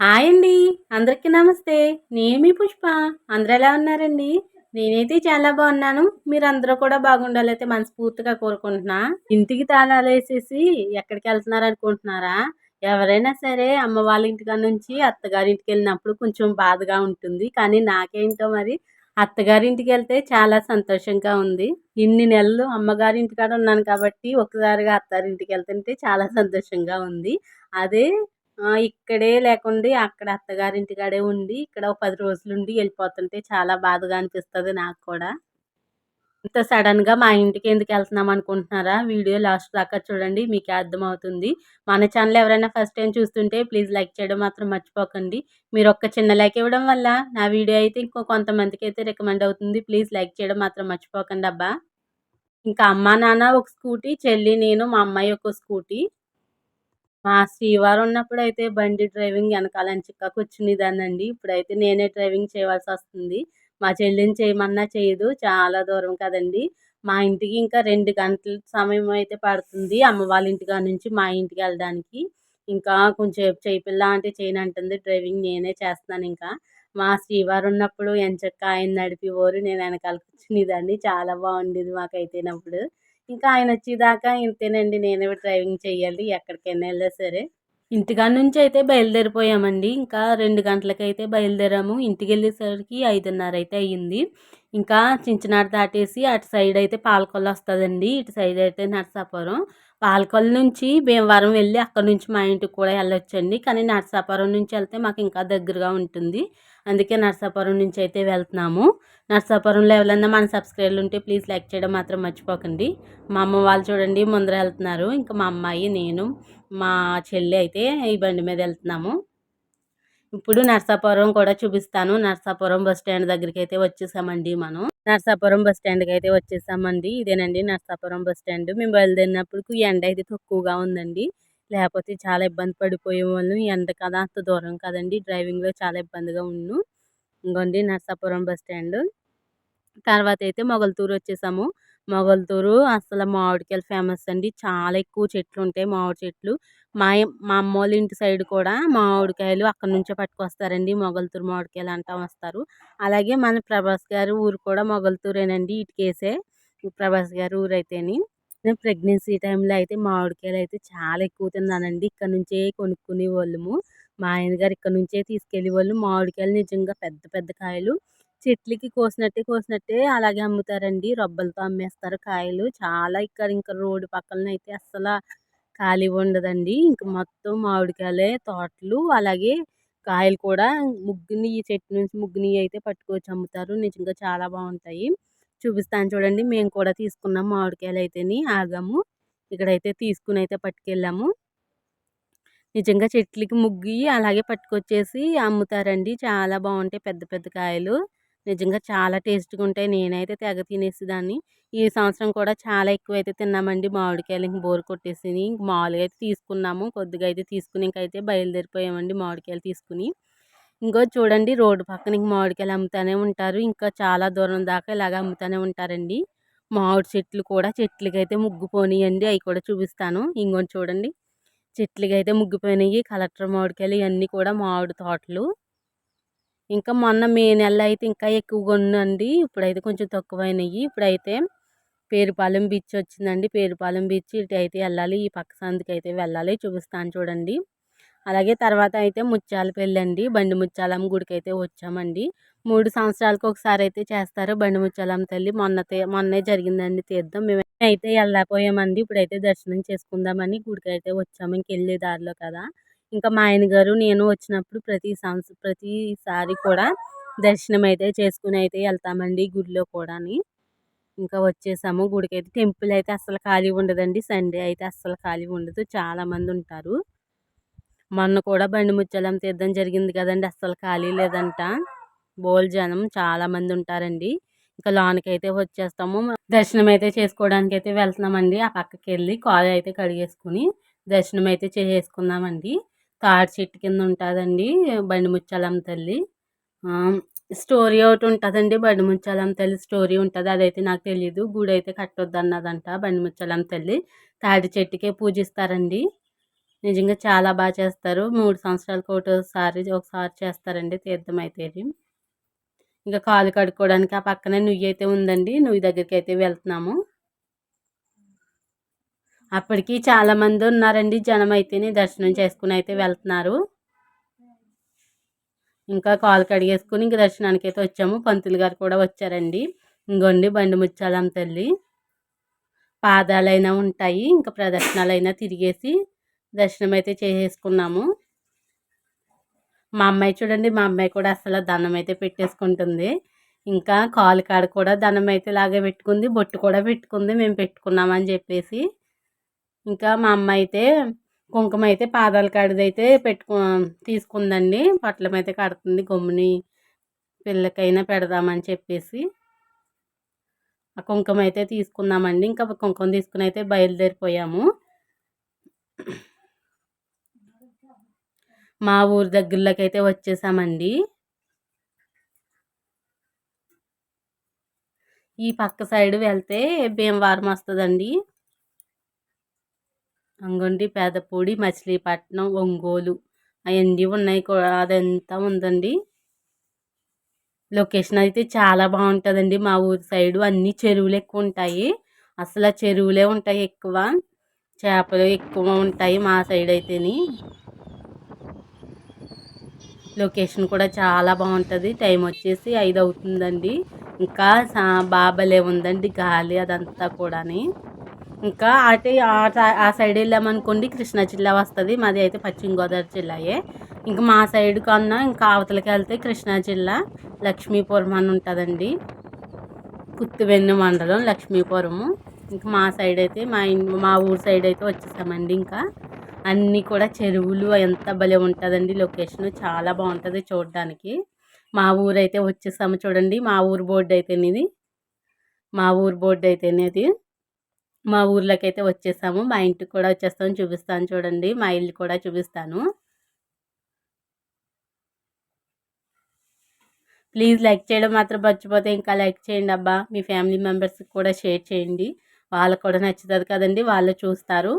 Hi అండి. అందరికీ నమస్తే. నేను మీ పుష్ప. అందరూ ఎలా ఉన్నారండి? నేనైతే చాలా బాగున్నాను. మీరు అందరూ కూడా బాగుండాలైతే మనస్ఫూర్తిగా కోరుకుంటున్నా. ఇంటికి తాళాలు వేసేసి ఎక్కడికి వెళ్తున్నారు అనుకుంటున్నారా? ఎవరైనా సరే అమ్మ వాళ్ళ ఇంటికాడ నుంచి అత్తగారింటికి వెళ్ళినప్పుడు కొంచెం బాధగా ఉంటుంది. కానీ నాకేంటో మరి అత్తగారింటికి వెళ్తే చాలా సంతోషంగా ఉంది. ఇన్ని నెలలు అమ్మగారి ఇంటికాడ ఉన్నాను కాబట్టి ఒకసారిగా అత్తారింటికి వెళ్తుంటే చాలా సంతోషంగా ఉంది. అదే ఇక్కడే లేకుండి అక్కడ అత్తగారింటికాడే ఉండి ఇక్కడ ఒక పది రోజులు ఉండి వెళ్ళిపోతుంటే చాలా బాధగా అనిపిస్తుంది నాకు కూడా. ఇంత సడన్గా మా ఇంటికి ఎందుకు వెళ్తున్నాం అనుకుంటున్నారా? వీడియో లాస్ట్ దాకా చూడండి మీకు అర్థమవుతుంది. మన ఛానల్ ఎవరైనా ఫస్ట్ టైం చూస్తుంటే ప్లీజ్ లైక్ చేయడం మాత్రం మర్చిపోకండి. మీరు ఒక్క చిన్న లైక్ ఇవ్వడం వల్ల నా వీడియో అయితే ఇంకో కొంతమందికి అయితే రికమెండ్ అవుతుంది. ప్లీజ్ లైక్ చేయడం మాత్రం మర్చిపోకండి అబ్బా. ఇంకా అమ్మ నాన్న ఒక స్కూటీ చెల్లి నేను మా అమ్మాయి ఒక స్కూటీ. మా శ్రీవారు ఉన్నప్పుడు అయితే బండి డ్రైవింగ్ వెనకాలని చిక్క కూర్చునేదాన్నండి ఇప్పుడైతే నేనే డ్రైవింగ్ చేయవలసి వస్తుంది. మా చెల్లిని చేయమన్నా చేయదు. చాలా దూరం కదండి. మా ఇంటికి ఇంకా రెండు గంటల సమయం అయితే పడుతుంది. అమ్మ వాళ్ళ ఇంటికాడ నుంచి మా ఇంటికి వెళ్ళడానికి. ఇంకా కొంచెం చేయిపిల్ల అంటే చేయను అంటుంది. డ్రైవింగ్ నేనే చేస్తున్నాను ఇంకా. మా శ్రీవారు ఉన్నప్పుడు ఎంచక్క ఆయన నడిపేవారు నేను వెనకాల కూర్చునేదాన్ని చాలా బాగుండేది మాకైతేనప్పుడు ఇంకా ఆయన వచ్చేదాకా ఇంతేనండి. నేనే డ్రైవింగ్ చేయాలి ఎక్కడికైనా వెళ్ళా సరే. ఇంటికాడ నుంచి అయితే బయలుదేరిపోయామండి. ఇంకా రెండు గంటలకైతే బయలుదేరాము. ఇంటికి వెళ్ళేసరికి ఐదున్నర అయితే అయ్యింది. ఇంకా చించినాడు దాటేసి అటు సైడ్ అయితే పాలకొల్లు వస్తుందండి. ఇటు సైడ్ అయితే నర్సాపురం. పాలకొల్లు నుంచి భీమవరం వెళ్ళి అక్కడ నుంచి మా ఇంటికి కూడా వెళ్ళొచ్చండి. కానీ నర్సాపురం నుంచి వెళ్తే మాకు ఇంకా దగ్గరగా ఉంటుంది. అందుకే నర్సాపురం నుంచి అయితే వెళ్తున్నాము. నర్సాపురంలో ఎవరైనా మన సబ్స్క్రైబర్లు ఉంటే ప్లీజ్ లైక్ చేయడం మాత్రం మర్చిపోకండి. మా అమ్మ వాళ్ళు చూడండి ముందర వెళ్తున్నారు. ఇంకా మా అమ్మాయి నేను మా చెల్లి అయితే ఈ బండి మీద వెళ్తున్నాము. ఇప్పుడు నర్సాపురం కూడా చూపిస్తాను. నర్సాపురం బస్ స్టాండ్ దగ్గరికి అయితే వచ్చేసామండి మనం. నర్సాపురం బస్ స్టాండ్కి అయితే వచ్చేసామండి. ఇదేనండి నర్సాపురం బస్ స్టాండ్. మేము బయలుదేరినప్పుడు ఎండ అయితే తక్కువగా ఉందండి. లేకపోతే చాలా ఇబ్బంది పడిపోయేవాళ్ళం. ఎండ కదా అంత దూరం కదండి. డ్రైవింగ్లో చాలా ఇబ్బందిగా ఉన్ను. ఇంకోండి నర్సాపురం బస్ స్టాండ్. తర్వాత అయితే మొగల్తూరు వచ్చేసాము. మొగల్తూరు అసలు మామిడికాయలు ఫేమస్ అండి. చాలా ఎక్కువ చెట్లు ఉంటాయి మామిడి చెట్లు. మా మా అమ్మ వాళ్ళ ఇంటి సైడ్ కూడా మామిడికాయలు అక్కడ నుంచే పట్టుకొస్తారండి. మొగల్తూరు మామిడికాయలు అంటా వస్తారు. అలాగే మన ప్రభాస్ గారు ఊరు కూడా మొగల్తూరేనండి. ఇటుకేసే ప్రభాస్ గారు ఊరు అయితేని నేను ప్రెగ్నెన్సీ టైంలో అయితే మామిడికాయలు అయితే చాలా ఎక్కువ తిన్నానండి. ఇక్కడ నుంచే కొనుక్కునే వాళ్ళము మా ఆయనగారు ఇక్కడ నుంచే తీసుకెళ్ళే వాళ్ళు మామిడికాయలు నిజంగా పెద్ద పెద్ద కాయలు. చెట్లకి కోసినట్టే కోసినట్టే అలాగే అమ్ముతారండి. రబ్బలతో అమ్మేస్తారు కాయలు. చాలా ఇక్కడ ఇంకా రోడ్డు పక్కన అయితే అస్సలు ఖాళీ ఉండదండి. ఇంక మొత్తం మామిడికాయలే తోటలు అలాగే కాయలు కూడా ముగ్గుని ఈ చెట్టు నుంచి ముగ్గుని అయితే పట్టుకొచ్చి అమ్ముతారు. నిజంగా చాలా బాగుంటాయి. చూపిస్తాను చూడండి. మేము కూడా తీసుకున్నాం మామిడికాయలు అయితేని ఆగాము. ఇక్కడైతే తీసుకుని అయితే పట్టుకెళ్ళాము. నిజంగా చెట్లకి ముగ్గి అలాగే పట్టుకొచ్చేసి అమ్ముతారండి. చాలా బాగుంటాయి పెద్ద పెద్ద కాయలు. నిజంగా చాలా టేస్ట్గా ఉంటాయి. నేనైతే తెగ తినేసేదాన్ని. ఈ సంవత్సరం కూడా చాలా ఎక్కువ అయితే తిన్నామండి మామిడికాయలు. ఇంక బోరు కొట్టేసి మామూలుగా అయితే తీసుకున్నాము. కొద్దిగా అయితే తీసుకుని ఇంకైతే బయలుదేరిపోయామండి మామిడికాయలు తీసుకుని. ఇంకో చూడండి రోడ్డు పక్కన ఇంక మామిడికాయలు అమ్ముతూనే ఉంటారు. ఇంకా చాలా దూరం దాకా ఇలాగ అమ్ముతూనే ఉంటారండి. మామిడి చెట్లు కూడా చెట్లకి అయితే అవి కూడా చూపిస్తాను. ఇంకొని చూడండి. చెట్లకి అయితే ముగ్గిపోయినాయి. కలెక్టర్ మామిడికాయలు ఇవన్నీ కూడా మామిడి తోటలు. ఇంకా మొన్న మే నెల అయితే ఇంకా ఎక్కువగా ఉందండి ఇప్పుడైతే కొంచెం తక్కువైనాయి. ఇప్పుడైతే పేరుపాలెం బీచ్ వచ్చిందండి. పేరుపాలెం బీచ్ ఇటు అయితే వెళ్ళాలి. ఈ పక్క సందుకైతే అయితే వెళ్ళాలి. చూపిస్తాను చూడండి. అలాగే తర్వాత అయితే ముత్యాల పెళ్ళి అండి బండి ముత్యాలమ్మ గుడికి అయితే వచ్చామండి. మూడు సంవత్సరాలకు ఒకసారి అయితే చేస్తారు బండి ముత్యాలమ్మ తల్లి. మొన్న మొన్నే జరిగిందండి తీర్థం. మేము అయితే వెళ్ళకపోయామండి ఇప్పుడైతే దర్శనం చేసుకుందామని గుడికి అయితే వచ్చాము ఇంకెళ్ళే దారిలో కదా. ఇంకా మా ఆయన గారు నేను వచ్చినప్పుడు ప్రతి సంవత్సరం ప్రతిసారి కూడా దర్శనం అయితే చేసుకుని అయితే వెళ్తామండి గుడిలో కూడాని. ఇంకా వచ్చేసాము గుడికి అయితే టెంపుల్ అయితే అస్సలు ఖాళీ ఉండదండి. సండే అయితే అస్సలు ఖాళీ ఉండదు. చాలామంది ఉంటారు. మొన్న కూడా బండి ముచ్చలం తీర్థం జరిగింది కదండి అస్సలు ఖాళీ లేదంట. బోల్ జనం చాలామంది ఉంటారండి. ఇంకా లోనికి అయితే వచ్చేస్తాము. దర్శనం అయితే చేసుకోవడానికి అయితే వెళ్తున్నామండి. ఆ పక్కకి వెళ్ళి కాలు అయితే కడిగేసుకుని దర్శనం అయితే చేసుకుందామండి. తాడి చెట్టు కింద ఉంటుందండి బండి ముచ్చాలమ్మ తల్లి. స్టోరీ ఒకటి ఉంటుందండి బండి ముచ్చాలమ్మ తల్లి స్టోరీ ఉంటుంది. అదైతే నాకు తెలియదు గుడి అయితే కట్టొద్దు అన్నదంట బండి ముచ్చాలమ్మ తల్లి. తాడి చెట్టుకే పూజిస్తారండి. నిజంగా చాలా బాగా చేస్తారు. మూడు సంవత్సరాలకు ఒకటిసారి ఒకసారి చేస్తారండి తీర్థం అయితే ఇంకా కాలు కడుక్కోవడానికి ఆ పక్కనే నుయ్యి అయితే ఉందండి. నుయ్యి దగ్గరికి అయితే వెళ్తున్నాము. అప్పటికి చాలామంది ఉన్నారండి. జనం అయితేనే దర్శనం చేసుకుని అయితే వెళ్తున్నారు. ఇంకా కాలు కడిగేసుకుని ఇంక దర్శనానికి అయితే వచ్చాము. పంతులు గారు కూడా వచ్చారండి. ఇంకోండి బండి ముచ్చాలం తల్లి. పాదాలైనా ఉంటాయి. ఇంకా ప్రదర్శనలైనా తిరిగేసి దర్శనం అయితే చేసేసుకున్నాము. మా అమ్మాయి చూడండి మా అమ్మాయి కూడా అసలు దండం అయితే పెట్టేసుకుంటుంది. ఇంకా కాలు కాడ కూడా దండం అయితే ఇలాగే పెట్టుకుంది బొట్టు కూడా పెట్టుకుంది మేము పెట్టుకున్నామని చెప్పేసి. ఇంకా మా అమ్మ అయితే కుంకుమ అయితే పాదాల కాడిదైతే పెట్టుకు తీసుకుందండి. పొట్లం అయితే కడుతుంది గమ్ముని పిల్లకైనా పెడదామని చెప్పేసి. ఆ కుంకుమ అయితే తీసుకున్నామండి. ఇంకా కుంకుమ తీసుకుని అయితే బయలుదేరిపోయాము. మా ఊరి దగ్గరలోకి అయితే వచ్చేసామండి. ఈ పక్క సైడ్ వెళ్తే భీమవరం వస్తుందండి. అంగొండి పేదపూడి మచిలీపట్నం ఒంగోలు అవన్నీ ఉన్నాయి కూడా అదంతా ఉందండి. లొకేషన్ అయితే చాలా బాగుంటుందండి మా ఊరి సైడు. అన్ని చెరువులు ఎక్కువ ఉంటాయి. అసలు చెరువులే ఉంటాయి ఎక్కువ. చేపలు ఎక్కువ ఉంటాయి మా సైడ్ అయితేని. లొకేషన్ కూడా చాలా బాగుంటుంది. టైం వచ్చేసి ఐదు అవుతుందండి. ఇంకా బాబలే ఉందండి గాలి అదంతా కూడాని. ఇంకా అటు ఆ సైడ్ వెళ్ళామనుకోండి కృష్ణా జిల్లా వస్తుంది. మాది అయితే పశ్చిమ గోదావరి జిల్లాయే. ఇంకా మా సైడ్ కన్నా ఇంకా అవతలకి వెళ్తే కృష్ణా జిల్లా లక్ష్మీపురం అని ఉంటుందండి. కుత్తువెన్ను మండలం లక్ష్మీపురము. ఇంకా మా సైడ్ అయితే మా మా ఊరు సైడ్ అయితే వచ్చేసామండి ఇంకా. అన్నీ కూడా చెరువులు ఎంత భలే ఉంటుందండి. లొకేషన్ చాలా బాగుంటుంది చూడడానికి. మా ఊరు అయితే వచ్చేసాము చూడండి. మా ఊరు బోర్డు అయితేనేది. మా ఊరు బోర్డు అయితేనేది. మా ఊర్లోకి అయితే వచ్చేసాము. మా ఇంటికి కూడా వచ్చేస్తాము చూపిస్తాను చూడండి. మా ఇల్లు కూడా చూపిస్తాను. ప్లీజ్ లైక్ చేయడం మాత్రం మర్చిపోతే ఇంకా లైక్ చేయండి అబ్బా. మీ ఫ్యామిలీ మెంబర్స్కి కూడా షేర్ చేయండి. వాళ్ళకు కూడా నచ్చుతుంది కదండి. వాళ్ళు చూస్తారు.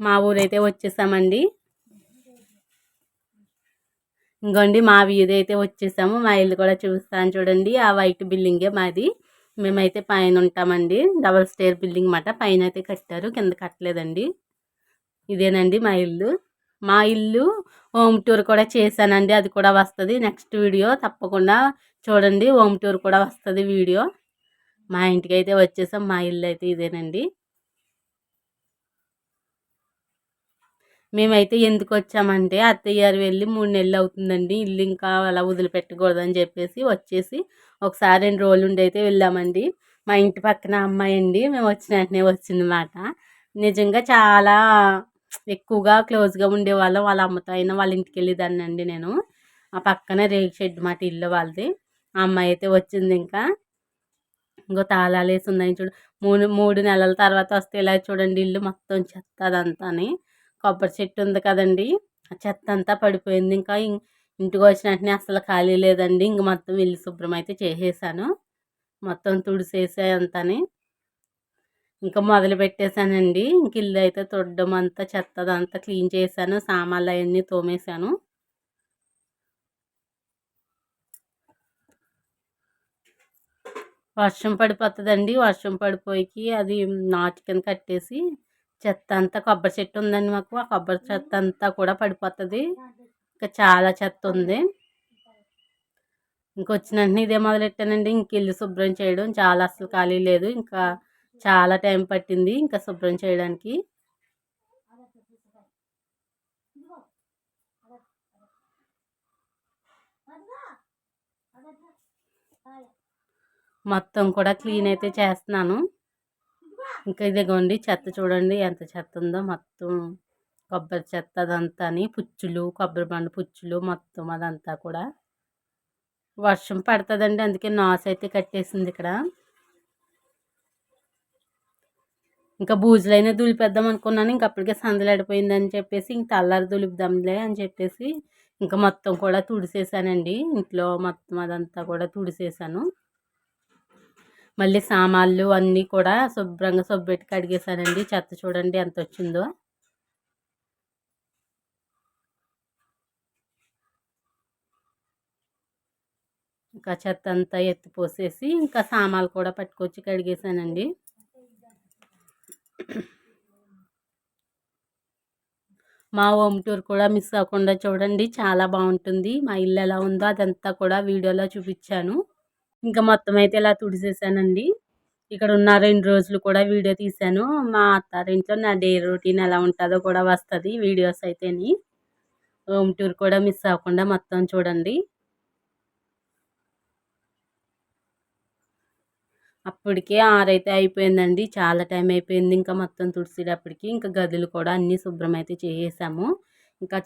మా ఊరైతే వచ్చేసామండి. ఇంకోండి మా వీధి అయితే వచ్చేసాము. మా ఇల్లు కూడా చూస్తాను చూడండి. ఆ వైట్ బిల్డింగే మాది. మేమైతే పైన ఉంటామండి. డబల్ స్టేర్ బిల్డింగ్ మాట. పైన అయితే కట్టారు. కింద కట్టలేదండి. ఇదేనండి మా ఇల్లు. మా ఇల్లు హోమ్ టూర్ కూడా చేశానండి. అది కూడా వస్తుంది. నెక్స్ట్ వీడియో తప్పకుండా చూడండి. హోమ్ టూర్ కూడా వస్తుంది వీడియో. మా ఇంటికి అయితే వచ్చేసాం. మా ఇల్లు అయితే ఇదేనండి. మేమైతే ఎందుకు వచ్చామంటే అత్తయ్య గారు వెళ్ళి మూడు నెలలు అవుతుందండి ఇల్లు ఇంకా అలా వదిలిపెట్టకూడదని చెప్పేసి వచ్చేసి ఒకసారి రెండు రోజులు ఉండి అయితే వెళ్ళామండి. మా ఇంటి పక్కన అమ్మాయి అండి మేము వచ్చిన వెంటనే వచ్చిందన్నమాట. నిజంగా చాలా ఎక్కువగా క్లోజ్గా ఉండేవాళ్ళం వాళ్ళ అమ్మతో అయినా వాళ్ళ ఇంటికి వెళ్ళేదాన్ని అండి నేను. ఆ పక్కన రేగి షెడ్ మాట ఇల్లు వాళ్ళది. ఆ అమ్మాయి అయితే వచ్చింది ఇంకా. ఇంకో తాళాలు వేసి ఉందని చూడు. మూడు మూడు నెలల తర్వాత వస్తే ఇలా చూడండి ఇల్లు మొత్తం చెత్త అదంతాని. కొబ్బరి చెట్టు ఉంది కదండి. ఆ చెత్త అంతా పడిపోయింది. ఇంకా ఇంటికి వచ్చిన వెంటనే అసలు ఖాళీ లేదండి. ఇంక మొత్తం ఇల్లు శుభ్రం అయితే చేసేసాను. మొత్తం తుడిసేసే అంతని. ఇంకా మొదలు పెట్టేశానండి. ఇంక ఇల్లు అయితే తొడ్డం అంతా చెత్తదంతా క్లీన్ చేశాను. సామాన్లు అవన్నీ తోమేశాను. వర్షం పడిపోతుందండి. వర్షం పడిపోయి అది నాచు కింద కట్టేసి చెత్త అంతా కొబ్బరి చెట్టు ఉందండి మాకు. ఆ కొబ్బరి చెత్త అంతా కూడా పడిపోతుంది. ఇంకా చాలా చెత్త ఉంది. ఇంకొచ్చిన వెంటనే ఇదే మొదలెట్టానండి. ఇంక ఇల్లు శుభ్రం చేయడం చాలా అసలు ఖాళీ లేదు. ఇంకా చాలా టైం పట్టింది ఇంకా శుభ్రం చేయడానికి. మొత్తం కూడా క్లీన్ అయితే చేస్తున్నాను. ఇంకా ఇదిగోండి చెత్త చూడండి ఎంత చెత్త ఉందో మొత్తం కొబ్బరి చెత్త అదంతా అని పుచ్చులు కొబ్బరి బండ పుచ్చులు మొత్తం అదంతా కూడా. వర్షం పడుతుందండి అందుకే నాస్ అయితే కట్టేసింది ఇక్కడ. ఇంకా బూజులైనా దులిపేద్దాం అనుకున్నాను ఇంక అప్పటికే సందలాడిపోయిందని చెప్పేసి ఇంక తల్లారి దులిపిద్దాంలే అని చెప్పేసి ఇంకా మొత్తం కూడా తుడిసేసానండి. ఇంట్లో మొత్తం అదంతా కూడా తుడిసేసాను. మళ్ళీ సామాన్లు అన్నీ కూడా శుభ్రంగా సొబ్బెట్టి కడిగేసానండి చెత్త చూడండి ఎంత వచ్చిందో. ఇంకా చెత్త అంతా ఎత్తిపోసేసి ఇంకా సామాన్లు కూడా పట్టుకొచ్చి కడిగేసానండి మా హోమ్ టూర్ కూడా మిస్ అవ్వకుండా చూడండి. చాలా బాగుంటుంది. మా ఇల్లు ఎలా ఉందో అదంతా కూడా వీడియోలో చూపించాను. ఇంకా మొత్తం అయితే ఇలా తుడిసేసానండి. ఇక్కడ ఉన్న రెండు రోజులు కూడా వీడియో తీశాను. మా అత్తారింట్లో నా డే రొటీన్ ఎలా ఉంటుందో కూడా వస్తుంది వీడియోస్ అయితేని. హోమ్ టూర్ కూడా మిస్ అవ్వకుండా మొత్తం చూడండి. అప్పటికే ఆరైతే అయిపోయిందండి. చాలా టైం అయిపోయింది ఇంకా మొత్తం తుడిసేటప్పటికి. ఇంకా గదులు కూడా అన్నీ శుభ్రం అయితే చేసేసాము. ఇంకా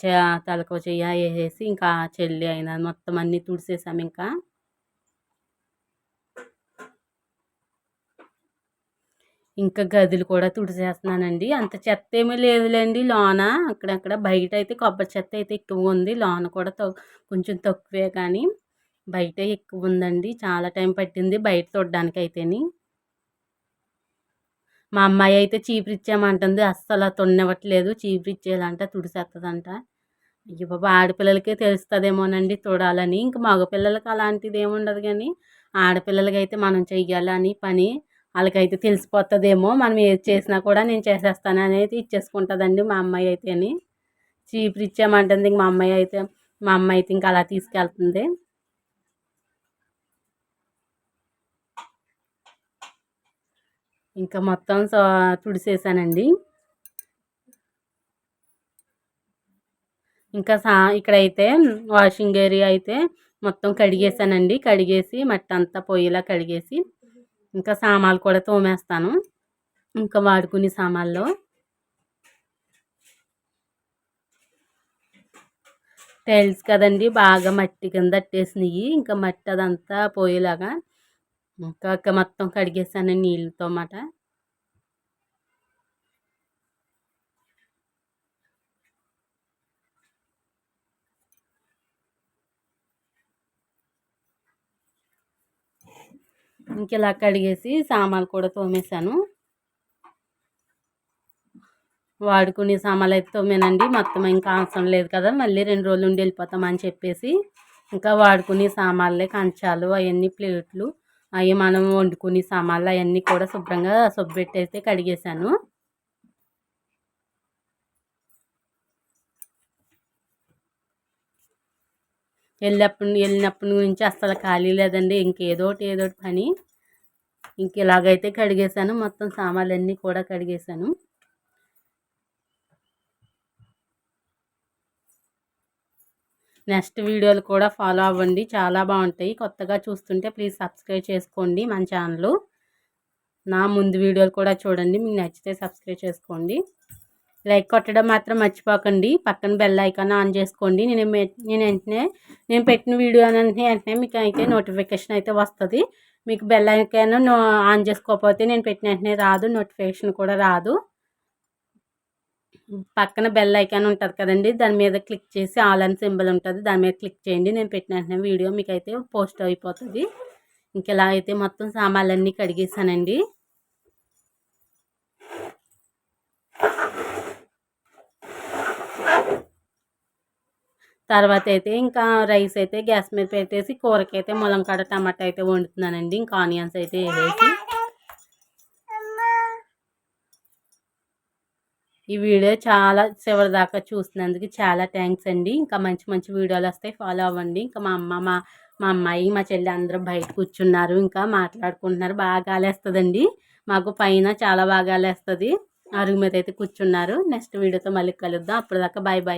తలకో చెయ్య వేసేసి ఇంకా చెల్లి అయినా మొత్తం అన్నీ తుడిసేసాము ఇంకా. ఇంకా గదులు కూడా తుడిచేస్తున్నానండి. అంత చెత్త ఏమీ లేదులేండి లోన. అక్కడక్కడ బయట అయితే కొబ్బరి చెత్త అయితే ఎక్కువ ఉంది. లోన కూడా కొంచెం తక్కువే కానీ బయట ఎక్కువ ఉందండి. చాలా టైం పట్టింది బయట చూడడానికి అయితేని మా అమ్మాయి అయితే చీపురిచ్చామంటుంది అస్సలు తొన్నవ్వట్లేదు చీపురిచ్చేయాలంట తుడిసేస్తుందంట అయ్యో బాబా ఆడపిల్లలకే తెలుస్తుందేమోనండి చూడాలని ఇంక మగపిల్లలకి అలాంటిది ఏముండదు కానీ ఆడపిల్లలకి అయితే మనం చెయ్యాలని పని వాళ్ళకైతే తెలిసిపోతుందేమో. మనం ఏది చేసినా కూడా నేను చేసేస్తాను అనేది ఇచ్చేసుకుంటుందండి మా అమ్మాయి అయితేని. చీపురిచ్చామంటుంది ఇంక మా అమ్మాయి అయితే మా అమ్మాయి అయితే ఇంకా అలా తీసుకెళ్తుంది. ఇంకా మొత్తం తుడిసేసానండి. ఇంకా సా ఇక్కడైతే వాషింగ్ ఏరియా అయితే మొత్తం కడిగేసానండి. కడిగేసి మట్టి అంతా పొయ్యిలా కడిగేసి ఇంకా సామాన్లు కూడా తోమేస్తాను. ఇంకా వాడుకునే సామాన్లు. టైల్స్ కదండి బాగా మట్టి కింద అట్టేసినాయి. ఇంకా మట్టి అదంతా పోయేలాగా ఇంకా మొత్తం కడిగేసాను నీళ్ళతో అన్నమాట ఇంకెలా కడిగేసి సామాన్లు కూడా తోమేశాను. వాడుకునే సామాన్లు అయితే తోమేనండి. మొత్తం ఇంకా అవసరం లేదు కదా మళ్ళీ రెండు రోజులు ఉండి వెళ్ళిపోతామని చెప్పేసి ఇంకా వాడుకునే సామాన్లే కంచాలు అవన్నీ ప్లేట్లు అవి మనం వండుకునే సామాన్లు అవన్నీ కూడా శుభ్రంగా సొబ్బెట్టేస్తే కడిగేశాను. వెళ్ళినప్పుడు వెళ్ళినప్పటి నుంచి అస్సలు ఖాళీ లేదండి. ఇంకేదోటి ఏదోటి పని. ఇంక ఇలాగైతే కడిగేశాను. మొత్తం సామాన్లు అన్నీ కూడా కడిగేశాను. నెక్స్ట్ వీడియోలు కూడా ఫాలో అవ్వండి. చాలా బాగుంటాయి. కొత్తగా చూస్తుంటే ప్లీజ్ సబ్స్క్రైబ్ చేసుకోండి మన ఛానల్. నా ముందు వీడియోలు కూడా చూడండి. మీకు నచ్చితే సబ్స్క్రైబ్ చేసుకోండి. లైక్ కొట్టడం మాత్రం మర్చిపోకండి. పక్కన బెల్ ఐకాన్ ఆన్ చేసుకోండి. నేను నేను వెంటనే నేను పెట్టిన వీడియో వెంటనే వెంటనే మీకు అయితే నోటిఫికేషన్ అయితే వస్తుంది. మీకు బెల్ ఐకాన్ ఆన్ చేసుకోకపోతే నేను పెట్టిన వెంటనే రాదు. నోటిఫికేషన్ కూడా రాదు. పక్కన బెల్ ఐకాన్ ఉంటుంది కదండి. దాని మీద క్లిక్ చేసి ఆల్ అని సింబల్ ఉంటుంది. దాని మీద క్లిక్ చేయండి. నేను పెట్టిన వెంటనే వీడియో మీకు అయితే పోస్ట్ అయిపోతుంది. ఇంకెలా అయితే మొత్తం సామాన్లన్నీ కడిగేసానండి తర్వాత అయితే ఇంకా రైస్ అయితే గ్యాస్ మీద పెట్టేసి కూరకైతే ములంకాడ టమాటా అయితే వండుతున్నానండి. ఇంకా ఆనియన్స్ అయితే వేసి ఈ వీడియో చాలా చివరి దాకా చూసినందుకు చాలా థ్యాంక్స్ అండి. ఇంకా మంచి మంచి వీడియోలు వస్తాయి. ఫాలో అవ్వండి. ఇంకా మా అమ్మ మా మా అమ్మాయి మా చెల్లి అందరూ బయట కూర్చున్నారు. ఇంకా మాట్లాడుకుంటున్నారు. బాగా గాలేస్తుందండి మాకు పైన చాలా బాగా గాలేస్తుంది అరుగు మీద అయితే కూర్చున్నారు. నెక్స్ట్ వీడియోతో మళ్ళీ కలుద్దాం. అప్పటిదాకా బాయ్ బాయ్.